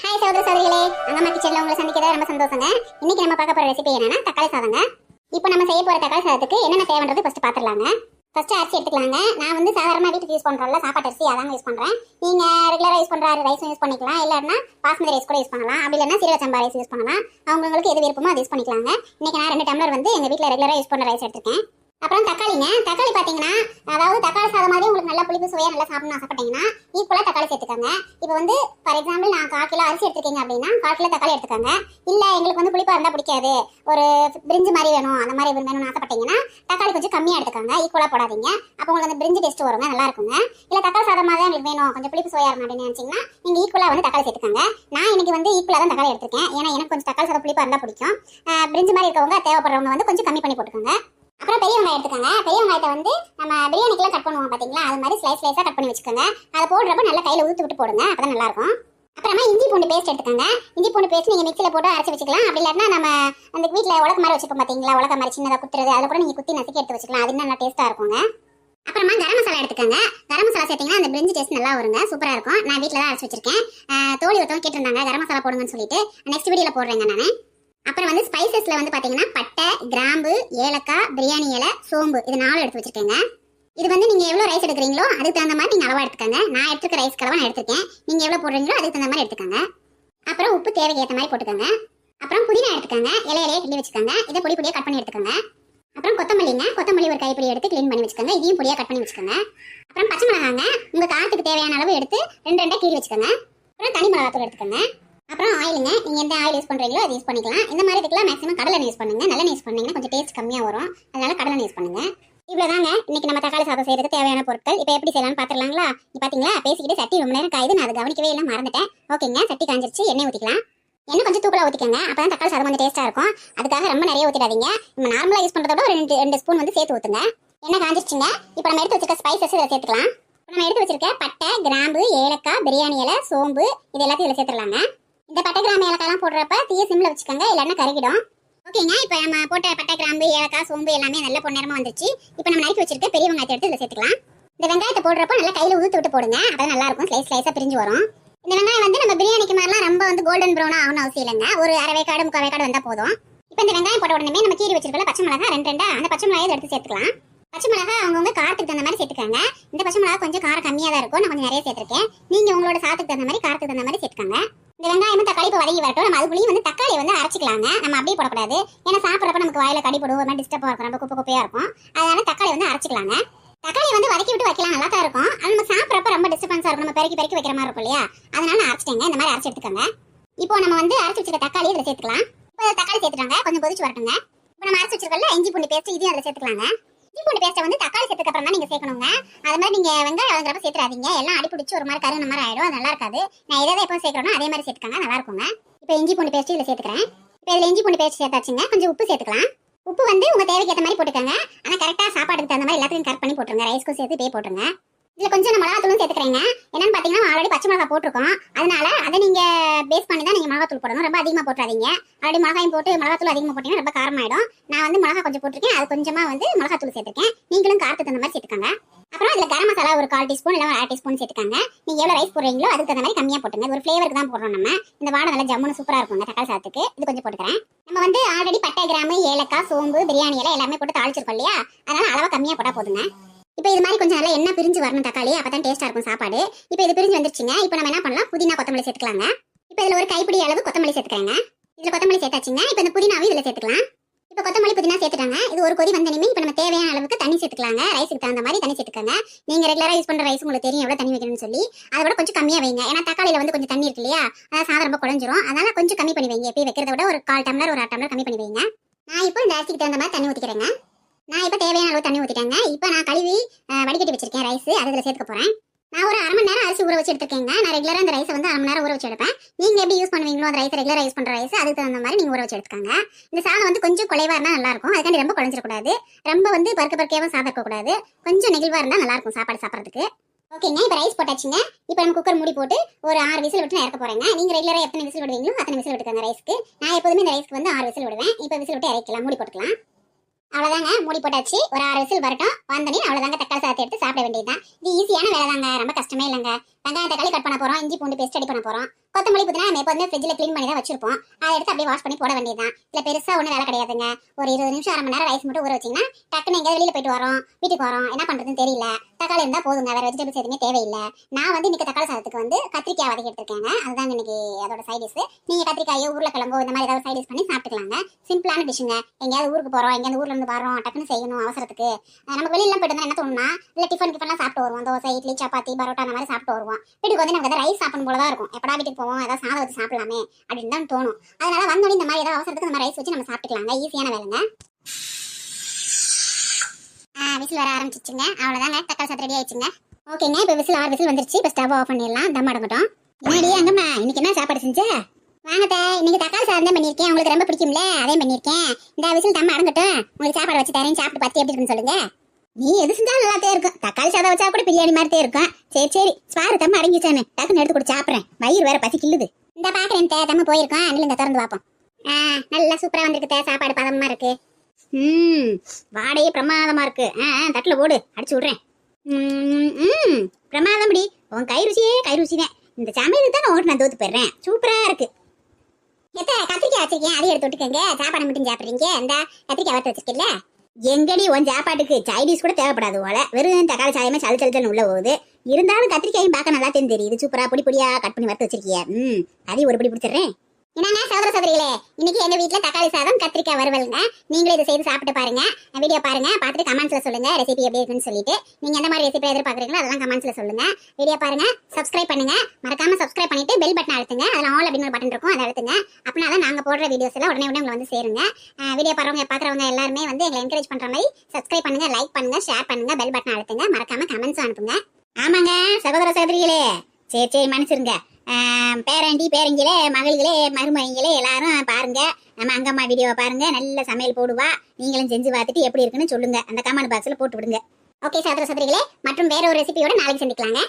Hi சகோதர சகோதரிகளே. அங்கம்மா கிச்சனில் உங்களை சந்திக்கிறது ரொம்ப சந்தோஷங்க. இன்னைக்கு நம்ம பார்க்க போகிற ரெசிபி என்னன்னா தக்காளி சாதங்க. இப்போ நம்ம செய்ய போகிற தக்காளி சாதத்துக்கு என்னென்ன தேவைன்றது ஃபஸ்ட்டு பார்த்துடலாங்க ஃபஸ்ட்டு அரிசி எடுத்துக்கலாங்க. நான் வந்து சாதாரணமாக வீட்டுக்கு யூஸ் பண்றோம்ல சாப்பாட்டு அரிசி அதாங்க யூஸ் பண்ணுறேன் நீங்கள் ரெகுலராக யூஸ் பண்ணுற ரைஸும் யூஸ் பண்ணிக்கலாம். இல்லைன்னா பாஸ்மதி ரைஸ் கூட யூஸ் பண்ணலாம். அப்படி இல்லைன்னா சீரக சம்பா ரைஸ் யூஸ் பண்ணலாம். அவங்களுக்கு எது விருப்பமோ அது யூஸ் பண்ணிக்கலாங்க. இன்றைக்கி நான் ரெண்டு டம்ளர் வந்து எங்கள் வீட்டில் ரெகுலராக யூஸ் பண்ணுற ரைஸ் எடுத்துருக்கேன். அப்புறம் தக்காளிங்க. தக்காளி பார்த்தீங்கன்னா அதாவது தக்காளி சாதம் மாதிரி உங்களுக்கு நல்ல புளிப்பு சுவையாக நல்லா சாப்பிடணும் ஆசைப்பட்டீங்கன்னா ஈக்குவலாக தக்காளி சேர்த்துக்கோங்க. இப்போ வந்து ஃபார் எக்ஸாம்பிள் நான் கால் கிலோ அரிசி எடுத்துருக்கீங்க அப்படின்னா கால் கிலோ தக்காளி எடுத்துக்கோங்க. இல்லை எங்களுக்கு வந்து புளிப்பாக இருந்தால் பிடிக்காது. ஒரு பிரிஞ்சு மாதிரி வேணும் அந்த மாதிரி வேணும்னு ஆசைப்பட்டீங்கன்னா தக்காளி கொஞ்சம் கம்மியாக எடுத்துக்கோங்க. ஈக்குவலாக போடாதீங்க. அப்போ உங்களுக்கு அந்த பிரிஞ்சு டேஸ்ட் வருங்க நல்லா இருக்குங்க. இல்லை தக்காளி சாதம் மாதிரி தான் எங்களுக்கு வேணும். கொஞ்சம் புளிப்பு சுவையாக இருக்கணும் அப்படின்னு நினச்சிங்கன்னா நீங்கள் ஈக்குவலாக வந்து தக்காளி சேர்த்துக்கோங்க. நான் இன்னைக்கு வந்து ஈக்குவலாக தான் தக்காளி எடுத்துருக்கேன். ஏன்னா எனக்கு கொஞ்சம் தக்காளி சாதம் புளிப்பாக இருந்தால் பிடிக்கும். பிரிஞ்சு மாதிரி இருக்கவங்க தேவைப்படுறவங்க வந்து கொஞ்சம் கம்மி பண்ணி போட்டுக்கோங்க. அப்புறம் பெரிய வெங்காயம் எடுத்துக்கோங்க. பெரிய வெங்காயத்தை வந்து நம்ம பிரியாணிக்கெல்லாம் கட் பண்ணுவோம் பார்த்தீங்களா அது மாதிரி ஸ்லைஸ் ஸ்லைஸாக கட் பண்ணி வச்சுக்கோங்க. அதை போடுறப்ப நல்லா கையில் ஊற்றி விட்டு போடுங்க. அப்போ தான் நல்லாயிருக்கும். அப்புறமா இஞ்சி பூண்டு பேஸ்ட் எடுத்துக்கோங்க. இஞ்சி பூண்டு பேஸ்ட் நீங்கள் மிக்சியில் போட்டு அரைச்சி வச்சுக்கலாம். அப்படி இல்லைன்னா நம்ம அந்த வீட்டில் உலக மாதிரி வச்சுப்போம் பார்த்தீங்களா உலக மாதிரி சின்னதாக குத்துறது. அதில் கூட நீங்கள் குத்தி நசுக்கி எடுத்து வச்சுக்கலாம். அது இன்னும் நல்லா டேஸ்ட்டாக இருக்குங்க. அப்புறமா கரம் மசாலா எடுத்துக்கோங்க. கரம் மசாலா சேர்த்தீங்கன்னா அந்த பிரிஞ்சு டேஸ்ட் நல்லா வருங்க. சூப்பராக இருக்கும். நான் வீட்டில் தான் அரைச்சி வச்சிருக்கேன். தோழி ஒருத்தவங்க கேட்டிருந்தாங்க கரம் மசாலா போடுங்கன்னு சொல்லிட்டு. நெக்ஸ்ட் வீடியோவில் போடுறேங்க நான். அப்புறம் வந்து ஸ்பைசஸ்ல வந்து பாத்தீங்கன்னா பட்டை கிராம்பு ஏலக்காய் பிரியாணி இலை சோம்பு இது நாலும் எடுத்து வச்சிருக்கேங்க. இது வந்து நீங்க எவ்வளவு ரைஸ் எடுக்கிறீங்களோ அதுக்கு தகுந்த மாதிரி நீங்க அளவா எடுத்துக்கோங்க. நான் எடுத்துக்க ரைஸ் கலவை நான் எடுத்துருக்கேன். நீங்க எவ்வளவு போடுறீங்களோ அதுக்கு தகுந்த மாதிரி எடுத்துக்கோங்க. அப்புறம் உப்பு தேவைக்கு ஏற்ற மாதிரி போட்டுக்கோங்க. அப்புறம் புதினா எடுத்துக்கோங்க. இலையிலேயே இலையை கிள்ளி வச்சுக்கோங்க. இதை பொடி பொடியாக கட் பண்ணி எடுத்துக்கோங்க. அப்புறம் கொத்தமல்லிங்க கொத்தமல்லி ஒரு கைப்பிடி எடுத்து க்ளீன் பண்ணி வச்சுக்கோங்க. இதையும் பொடியாக கட் பண்ணி வச்சுக்கோங்க. அப்புறம் பச்சை மிளகாங்க உங்கள் காற்றுக்கு தேவையான அளவு எடுத்து ரெண்டு ரெண்டாக கீறி வச்சுக்கோங்க. அப்புறம் தனி மிளகாத்தூள் எடுத்துக்கோங்க. அப்புறம் ஆயிலுங்க. நீங்கள் எந்த ஆயில் யூஸ் பண்ணுறீங்களோ அது யூஸ் பண்ணிக்கலாம். இந்த மாதிரி இதுக்கெல்லாம் மேக்ஸிமம் கடலை யூஸ் பண்ணுங்க. நல்லெண்ணெய் யூஸ் பண்ணிங்கன்னா கொஞ்சம் டேஸ்ட் கம்மியாக வரும். அதனால கடலை யூஸ் பண்ணுங்கள் இவ்வளோ தாங்க இன்னைக்கு நம்ம தக்காளி சாதம் செய்யறதுக்கு தேவையான பொருட்கள். இப்போ எப்படி செய்யலாம்னு பாத்துடலாங்களா? இப்போ பார்த்தீங்களா பேசிக்கிட்டு சட்டி ரொம்ப நேரம் காயுது. நான் அதை கவனிக்கவே இல்லை. மறந்துட்டேன். ஓகேங்க. சட்டி காஞ்சிருச்சு. எண்ணெய் ஊற்றிக்கலாம் எண்ணெய் கொஞ்சம் தூக்கலா அப்போ தான் தக்காளி சாதம் கொஞ்சம் டேஸ்ட்டாக இருக்கும். அதுக்காக ரொம்ப நிறைய ஊற்றிடாதீங்க நம்ம நார்மலாக யூஸ் பண்றதோட ரெண்டு ரெண்டு ஸ்பூன் வந்து சேர்த்து ஊற்றுங்க எண்ணெய் காஞ்சிருச்சுங்க. இப்போ நம்ம எடுத்து வச்சிருக்க ஸ்பைசஸ் இதில் சேர்த்துக்கலாம். இப்போ நம்ம எடுத்து வச்சிருக்க பட்டை கிராம்பு ஏலக்காய் பிரியாணி இலை சோம்பு இது எல்லாத்தையும் இதில் சேர்த்துடலாங்க. இந்த பட்டை கிராம்பு ஏலக்காய்லாம் போடுறப்ப தீய சிம்ல வச்சுக்கோங்க இல்லைன்னா கருகிடும். ஓகேங்க இப்போ நம்ம போட்ட பட்டை கிராம்பு ஏலக்காய் சோம்பு எல்லாமே நல்ல பொன்னேரமாக வந்துச்சு இப்போ நம்ம நறுக்கி வச்சிருக்க பெரிய வெங்காயத்தை எடுத்து இதில் சேர்த்துக்கலாம். இந்த வெங்காயத்தை போடுறப்ப நல்லா கையில் ஊற்று விட்டு போடுங்க. அப்போ நல்லா இருக்கும் ஸ்லைஸ் ஸ்லைஸாக பிரிஞ்சு வரும். இந்த வெங்காயம் வந்து நம்ம பிரியாணிக்கு மாதிரிலாம் ரொம்ப வந்து கோல்டன் ப்ரௌனாக ஆகணும் அவசியம் இல்லைங்க. ஒரு அரை வேக்காடு முக்கால் வேக்காடு வந்தால் போதும். இப்போ இந்த வெங்காயம் போட்ட உடனே நம்ம கீரி வச்சிருக்கல பச்சை மிளகா ரெண்டு ரெண்டா அந்த பச்சை மிளகாயை எடுத்து சேர்த்துக்கலாம். பச்சை மிளகா அவங்கவுங்க காரத்துக்கு தகுந்த மாதிரி சேர்த்துக்காங்க. இந்த பச்சை மிளகா கொஞ்சம் காரம் கம்மியாக தான் இருக்கும். நான் கொஞ்சம் நிறைய சேர்த்திருக்கேன். நீங்கள் உங்களோட சாத்துக்கு தகுந்த மாதிரி காரத்துக்கு தகுந்த மாதிரி சேர்த்துக்காங்க. இந்த வெங்காயம் தக்காளி இப்போ வதங்கி வரட்டும். நம்ம அதுக்குள்ளேயும் வந்து தக்காளியை வந்து அரைச்சிக்கலாங்க. நம்ம அப்படியே போடக்கூடாது. ஏன்னா சாப்பிட்றப்ப நமக்கு வாயில கடி ஒரு மாதிரி டிஸ்டர்பாக இருக்கும். ரொம்ப குப்பை குப்பையாக இருக்கும். அதனால தக்காளி வந்து அரைச்சிக்கலாங்க. தக்காளி வந்து வதக்கி விட்டு வைக்கலாம். நல்லா தான் இருக்கும். அது நம்ம சாப்பிட்றப்ப ரொம்ப டிஸ்டர்பன்ஸாக இருக்கும். நம்ம பெருக்கி பெருக்கி வைக்கிற மாதிரி இருக்கும் இல்லையா? அதனால நான் அரைச்சிட்டேங்க. இந்த மாதிரி அரைச்சி எடுத்துக்கோங்க. இப்போ நம்ம வந்து அரைச்சி வச்சிருக்க தக்காளி இதில் சேர்த்துக்கலாம். இப்போ தக்காளி சேர்த்துட்டாங்க. கொஞ்சம் கொதிச்சு வரட்டுங்க. இப்போ நம்ம அரைச்சி வச்சிருக்கல இஞ்சி பூண்டு பேஸ்ட் இதையும் அதில் சேர்த்துக்கலாங்க. இஞ்சி பூண்டு பேஸ்ட்டை வந்து தக்காளி சேர்த்துக்கு அப்புறம் தான் நீங்கள் சேர்க்கணுங்க. அது மாதிரி நீங்க வெங்காயம் வதங்குறப்ப சேர்த்துறாதீங்க. எல்லாம் அடி பிடிச்சி ஒரு மாதிரி கருகின மாதிரி ஆயிடும். அது நல்லா இருக்காது. நான் எதை எப்போ சேர்க்கணும் அதே மாதிரி சேர்த்துக்கங்க. நல்லா இருக்குங்க. இப்போ இஞ்சி பூண்டு பேஸ்ட்டு இதில் சேர்த்துக்கிறேன். இப்போ இதில் இஞ்சி பூண்டு பேஸ்ட் சேர்த்தாச்சுங்க. கொஞ்சம் உப்பு சேர்த்துக்கலாம். உப்பு வந்து உங்கள் தேவைக்கு ஏற்ற மாதிரி போட்டுக்கோங்க. ஆனால் கரெக்டாக சாப்பாடுக்கு தகுந்த மாதிரி எல்லாத்தையும் கரெக்ட் பண்ணி போட்டுருங்க. ரைஸ்க்கும் சேர்த்து பே போட்டுருங்க. இதுல கொஞ்சம் நம்ம மிளகாத்தூளும் சேர்த்துக்கிறேங்க. என்னன்னு பாத்தீங்கன்னா ஆல்ரெடி பச்சை மிளகா போட்டிருக்கோம். அதனால அதை நீங்க பேஸ் பண்ணி தான் நீங்க மிளகாத்தூள் போடணும். ரொம்ப அதிகமா போட்டுறாதீங்க. ஆல்ரெடி மிளகாயும் போட்டு மிளகாத்தூள் அதிகமா போட்டீங்கன்னா ரொம்ப காரமாயிடும். நான் வந்து மிளகா கொஞ்சம் போட்டிருக்கேன். அது கொஞ்சமா வந்து மிளகாத்தூள் சேர்த்திருக்கேன். நீங்களும் காரத்துக்கு தகுந்த மாதிரி சேர்த்துக்கோங்க. அப்புறம் இதுல கரம் மசாலா ஒரு கால் டீஸ்பூன் இல்லை ஒரு அரை டீஸ்பூன் சேர்த்துக்காங்க. நீங்க எவ்வளவு ரைஸ் போடுறீங்களோ அதுக்கு தகுந்த மாதிரி கம்மியா போட்டுங்க. ஒரு ஃபிளேவருக்கு தான் போடுறோம் நம்ம. இந்த வாடை நல்லா ஜம்முன்னு சூப்பரா இந்த தக்காளி சாத்துக்கு இது கொஞ்சம் போட்டுக்கிறேன். நம்ம வந்து ஆல்ரெடி பட்டை கிராமு ஏலக்காய் சோம்பு பிரியாணி எல்லாம் எல்லாமே போட்டு தாளிச்சிருக்கோம் இல்லையா? அதனால அளவா கம்மியா போட்டா போதுங்க. இப்போ இது மாதிரி கொஞ்சம் நல்லா என்ன பிரிஞ்சு வரணும் தக்காளி அப்பதான் டேஸ்டா இருக்கும் சாப்பாடு. இப்போ இது பிரிஞ்சு வந்துருச்சுங்க. இப்போ நம்ம என்ன பண்ணலாம்? புதினா கொத்தமல்லி சேர்த்துக்கலாங்க. இப்போ இதுல ஒரு கைப்பிடி அளவு கொத்தமல்லி சேர்த்துக்கிறேங்க. இதுல கொத்தமல்லி சேர்த்தாச்சுங்க. இப்போ இந்த புதினாவும் இதுல சேர்த்துக்கலாம். இப்போ கொத்தமல்லி புதினா சேர்த்துட்டாங்க. இது ஒரு கொதி வந்தனிமே இப்போ நம்ம தேவையான அளவுக்கு தண்ணி சேர்த்துக்கலாங்க. ரைஸுக்கு தகுந்த மாதிரி தண்ணி சேர்த்துக்கோங்க. நீங்க ரெகுலரா யூஸ் பண்ற ரைஸ் உங்களுக்கு தெரியும் எவ்வளவு தண்ணி வைக்கணும்னு சொல்லி. அதை விட கொஞ்சம் கம்மியா வைங்க. ஏன்னா தக்காளியில வந்து கொஞ்சம் தண்ணி இருக்கு இல்லையா? அதான் சாதம் ரொம்ப குழஞ்சிரும் அதனால கொஞ்சம் கம்மி பண்ணி வைங்க. எப்பயும் வைக்கிறத விட ஒரு கால் டம்ளர் ஒரு அரை டம்ளர் கம்மி பண்ணி வைங்க. நான் இப்போ இந்த அரிசிக்கு தகுந்த மாதிரி தண்ணி ஊற்றிக்கிறேங்க நான் இப்போ தேவையான அளவு தண்ணி ஊற்றிட்டேங்க இப்போ நான் கழுவி வடிகட்டி வச்சிருக்கேன் ரைஸ் அது இதில் சேர்த்துக்க போகிறேன் நான் ஒரு அரை மணி நேரம் அரிசி ஊற வச்சு எடுத்துருக்கேங்க நான் ரெகுலராக அந்த ரைஸை வந்து அரை மணி நேரம் ஊற வச்சு எடுப்பேன். நீங்கள் எப்படி யூஸ் பண்ணுவீங்களோ அந்த ரைஸ் ரெகுலராக யூஸ் பண்ணுற ரைஸ் அதுக்கு தகுந்த மாதிரி நீங்கள் ஊற வச்சு எடுத்துக்காங்க. இந்த சாதம் வந்து கொஞ்சம் குலைவாக இருந்தால் நல்லா இருக்கும் அதுக்காண்டி ரொம்ப குழஞ்சிடக்கூடாது. ரொம்ப வந்து பருக்க பருக்கையாகவும் சாதம் இருக்கக்கூடாது. கொஞ்சம் நெகிழ்வாக இருந்தால் நல்லா இருக்கும் சாப்பாடு சாப்பிட்றதுக்கு. ஓகேங்க இப்போ ரைஸ் போட்டாச்சுங்க. இப்போ நம்ம குக்கர் மூடி போட்டு ஒரு ஆறு விசில் விட்டு நான் இறக்க போகிறேங்க நீங்கள் ரெகுலராக எத்தனை விசில் விடுவீங்களோ அத்தனை விசில் விட்டுக்காங்க ரைஸ்க்கு நான் எப்போதுமே இந்த ரைஸ்க்கு வந்து ஆறு விசில் விடுவேன். இப்போ விசில் விட்டு இறக்கலாம் மூடி போட்டுக்கலாம். அவ்வளோதாங்க மூடி போட்டாச்சு. ஒரு ஆறு விசில் வரட்டும். வந்தனே அவ்வளோதாங்க தக்காளி சாதத்தை எடுத்து சாப்பிட வேண்டியதுதான். இது ஈஸியான வேலை தாங்க ரொம்ப கஷ்டமே இல்லைங்க. வெங்காயம் தக்காளி கட் பண்ண போறோம் இஞ்சி பூண்டு பேஸ்ட் ரெடி பண்ண போறோம். கொத்தமல்லி புதினா நம்ம எப்போதுமே ஃப்ரிட்ஜில் க்ளீன் பண்ணி தான் வச்சிருப்போம். அதை எடுத்து அப்படியே வாஷ் பண்ணி போட வேண்டியதுதான். இல்லை பெருசா ஒன்றும் வேலை கிடையாதுங்க. ஒரு இருபது நிமிஷம் அரை மணி நேரம் ரைஸ் மட்டும் ஊற வச்சீங்கன்னா டக்குன்னு எங்கேயாவது வெளியில போயிட்டு வரோம் வீட்டுக்கு வரோம் என்ன பண்றதுன்னு தெரியல. தக்காளி இருந்தா போதுங்க வேற வெஜிடபிள்ஸ் எதுவுமே தேவையில்லை. நான் வந்து இன்னைக்கு தக்காளி சாதத்துக்கு வந்து கத்திரிக்காய் வதக்கி எடுத்துருக்கேங்க. அதுதான் இன்னைக்கு அதோட சைடிஸ் நீங்க கத்திரிக்காயோ உருளைக்கிழங்கோ இந்த மாதிரி ஏதாவது சைடிஸ் பண்ணி சாப்பிட்டுக்கலாங்க. சிம்பிளான டிஷ்ஷுங்க எங்கேயாவது ஊருக்கு போறோம் எங்கேயாவது ஊர்ல இருந்து வரோம் டக்குன்னு செய்யணும் அவசரத்துக்கு. நம்ம நமக்கு வெளியில போயிட்டு என்ன தோணுன்னா இல்லை டிஃபன் டிஃபன்லாம் சாப்பிட்டு வருவோம். தோசை இட்லி சப்பாத்தி பரோட்டா அந்த மாதிரி சாப்பிட்டு வருவோம். வீட்டுக்கு வந்து நமக்கு ரைஸ் சாப்பிடும் போல தான் இருக்கும். எப்படா வீட்டுக்கு போவோம்? ஏதாவது சாதம் வச்சு சாப்பிடலாமே அப்படின்னு தான் தோணும். அதனால வந்தோடனே இந்த மாதிரி ஏதாவது அவசரத்துக்கு நம்ம ரைஸ் வச்சு நம்ம சாப்பிட்டுக்கலாங்க. ஈஸியான வேலைங்க. விசில் வர ஆரம்பிச்சிச்சுங்க. அவ்வளோதாங்க தக்காளி சாத்து ரெடி ஆயிடுச்சுங்க. ஓகேங்க. இப்போ விசில் ஆறு விசில் வந்துருச்சு. இப்போ ஸ்டவ் ஆஃப் பண்ணிடலாம். தம் அடங்கட்டும் முன்னாடி அங்கம்மா? இன்னைக்கு என்ன சாப்பாடு செஞ்சு? வாங்கத்த இன்னைக்கு தக்காளி சாதம் தான் பண்ணியிருக்கேன். உங்களுக்கு ரொம்ப பிடிக்கும்ல? அதையும் பண்ணியிருக்கேன். இந்த விசில் தம் அடங்கட்டும். உங்களுக்கு சாப்பாடு வச்சு தரேன். சாப்பிட்டு பார்த்து எப்படி இருக்குன்னு சொல்லுங்க. நீ எது செஞ்சாலும் நல்லாத்தே இருக்கும். தக்காளி சாதம் வச்சா கூட பிரியாணி மாதிரியே இருக்கும். சரி சரி. ஸ்பாரு தம்ம அடங்கிச்சானு டக்குன்னு எடுத்து கூட சாப்பிட்றேன். வயிறு வேற பசி கிள்ளுது இந்த பாக்குறேன் தே தம்ம போயிருக்கோம். அண்ணில் திறந்து பார்ப்போம். ஆ நல்லா சூப்பரா வந்திருக்கு தே சாப்பாடு பதமா இருக்கு. ம் வாடையே பிரமாதமா இருக்கு. ஆ தட்டில் போடு. அடிச்சு விட்றேன். ம், ம் பிரமாதம் உன் கை ருசியே கை ருசினே இந்த சமையல் தான் ஓட்டு நான் தோத்து போயிடுறேன். சூப்பரா இருக்கு. எத்த கத்திரிக்காய் வச்சிருக்கேன். அதையும் எடுத்து விட்டுக்கங்க. சாப்பாடு மட்டும் சாப்பிட்றீங்க. இந்த கத்திரிக்காய் வறுத்து வச்சிருக்கீங்களா எங்கடி உன் சாப்பாட்டுக்கு சைனீஸ் கூட தேவைப்படாது போல வெறும் தக்காளி சாயமே சல் சல் உள்ள போகுது. இருந்தாலும் கத்திரிக்காயும் பார்க்க நல்லா தெரியுது சூப்பரா பொடி பொடியா கட் பண்ணி வறுத்து வச்சிருக்கிய. ம் அதையும் ஒரு பிடி பிடிச்சிடுறேன். என்னங்க சகோதர சகோதரிகளே இன்னைக்கு எங்க வீட்ல தக்காளி சாதம் கத்திரிக்காய் வறுவலுங்க. நீங்களும் இதை செய்து சாப்பிட்டு பாருங்க. வீடியோ பாருங்க பார்த்துட்டு கமெண்ட்ஸ்ல சொல்லுங்க ரெசிபி எப்படி இருக்குன்னு சொல்லிட்டு. நீங்க எந்த மாதிரி ரெசிபி எதிர்பார்க்குறீங்களோ அதெல்லாம் கமெண்ட்ஸ்ல சொல்லுங்க. வீடியோ பாருங்க சப்ஸ்கிரைப் பண்ணுங்க. மறக்காம சப்ஸ்கிரைப் பண்ணிட்டு பெல் பட்டன் அழுத்துங்க. அதுல ஆல் அப்படின்னு ஒரு பட்டன் இருக்கும் அதை அழுத்துங்க. அப்படின்னா தான் நாங்க போடுற வீடியோஸ் எல்லாம் உடனே உடனே உங்களை வந்து சேருங்க. வீடியோ பாருங்க பாக்குறவங்க எல்லாருமே வந்து எங்களை என்கரேஜ் பண்ற மாதிரி சப்ஸ்கிரைப் பண்ணுங்க லைக் பண்ணுங்க ஷேர் பண்ணுங்க பெல் பட்டன் அழுத்துங்க. மறக்காம கமெண்ட்ஸ் அனுப்புங்க. ஆமாங்க சகோதர சகோதரிகளே. சரி சரி மன்னிச்சிருங்க. பேரண்டி பேரங்கிலே மகளிகளே மருமகங்களே எல்லாரும் பாருங்க. நம்ம அங்கம்மா வீடியோவை பாருங்க. நல்ல சமையல் போடுவா. நீங்களும் செஞ்சு பார்த்துட்டு எப்படி இருக்குன்னு சொல்லுங்க. அந்த கமெண்ட் பாக்ஸ்ல போட்டு விடுங்க. ஓகே சகோதர சகோதரிகளே மற்றும் வேற ஒரு ரெசிபியோட நாளைக்கு சந்திக்கலாங்க.